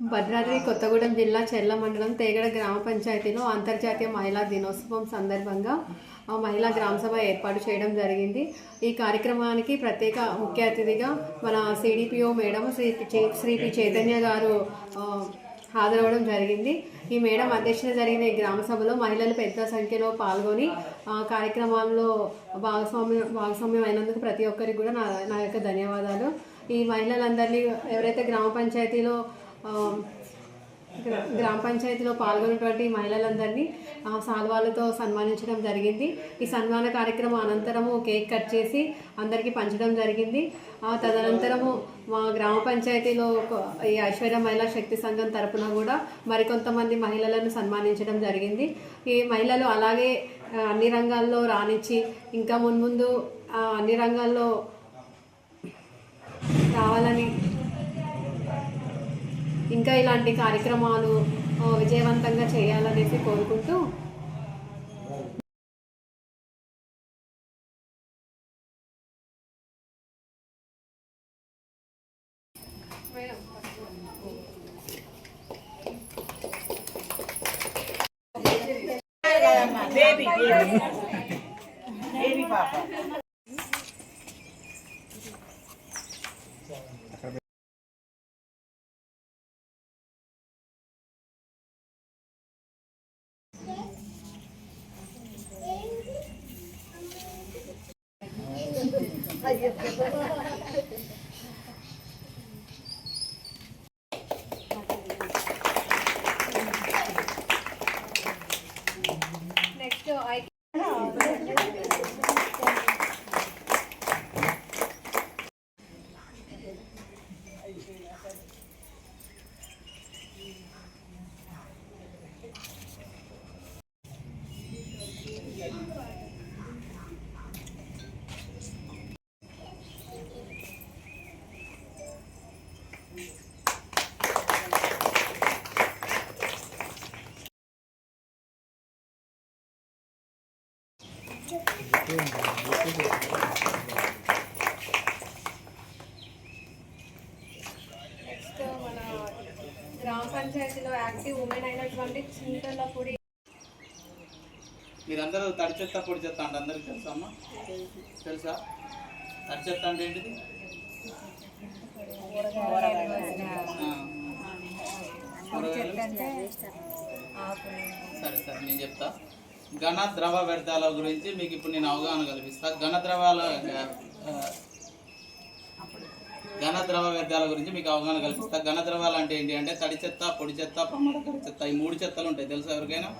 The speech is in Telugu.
భద్రాద్రి కొత్తగూడెం జిల్లా చెర్ల మండలం తేగడ గ్రామ పంచాయతీలో అంతర్జాతీయ మహిళా దినోత్సవం సందర్భంగా మహిళా గ్రామ సభ ఏర్పాటు చేయడం జరిగింది. ఈ కార్యక్రమానికి ప్రత్యేక ముఖ్య అతిథిగా మన CDPO madam Shri Shri P Chaitanya గారు హాజరవడం హాజరవ్వడం జరిగింది. ఈ మేడం అధ్యక్షత జరిగిన ఈ గ్రామ సభలో మహిళలు పెద్ద సంఖ్యలో పాల్గొని కార్యక్రమంలో భాగస్వామ్యం భాగస్వామ్యం అయినందుకు ప్రతి ఒక్కరికి కూడా నా నా యొక్క ధన్యవాదాలు. ఈ మహిళలందరినీ ఎవరైతే గ్రామ పంచాయతీలో గ్రామ పంచాయతీలో పాల్గొన్నటువంటి మహిళలందరినీ సాల్వాలతో సన్మానించడం జరిగింది. ఈ సన్మాన కార్యక్రమం అనంతరము కేక్ కట్ చేసి అందరికీ పంచడం జరిగింది. తదనంతరము మా గ్రామ పంచాయతీలో ఈ ఐశ్వర్య మహిళా శక్తి సంఘం తరపున కూడా మరికొంతమంది మహిళలను సన్మానించడం జరిగింది. ఈ మహిళలు అలాగే అన్ని రంగాల్లో రాణించి ఇంకా మున్ముందు ఆ, అన్ని రంగాల్లో రావాలని ఇంకా ఇలాంటి కార్యక్రమాలు విజయవంతంగా చేయాలనేసి కోరుకుంటూ поехали. నెక్స్ట్ మన గ్రామ పంచాయతీలో యాక్టివ్ ఉమెన్ అయినటువంటి చింతలపూడి మీరందరూ తడి చెత్త పొడి చెత్త అంటే అందరికి తెలుసా అమ్మా? తెలుసా? తడి చెత్త అంటే ఏంటిది? సరే సరే నేను చెప్తా. ఘన ద్రవ వ్యర్థాల గురించి మీకు ఇప్పుడు నేను అవగాహన కల్పిస్తా. ఘన ద్రవాల ఘన ద్రవ వ్యర్థాల గురించి మీకు అవగాహన కల్పిస్తా. ఘన ద్రవాలు అంటే ఏంటి అంటే తడి చెత్త పొడి చెత్త ప్రమాదకర చెత్త ఈ మూడు చెత్తలు ఉంటాయి. తెలుసా ఎవరికైనా?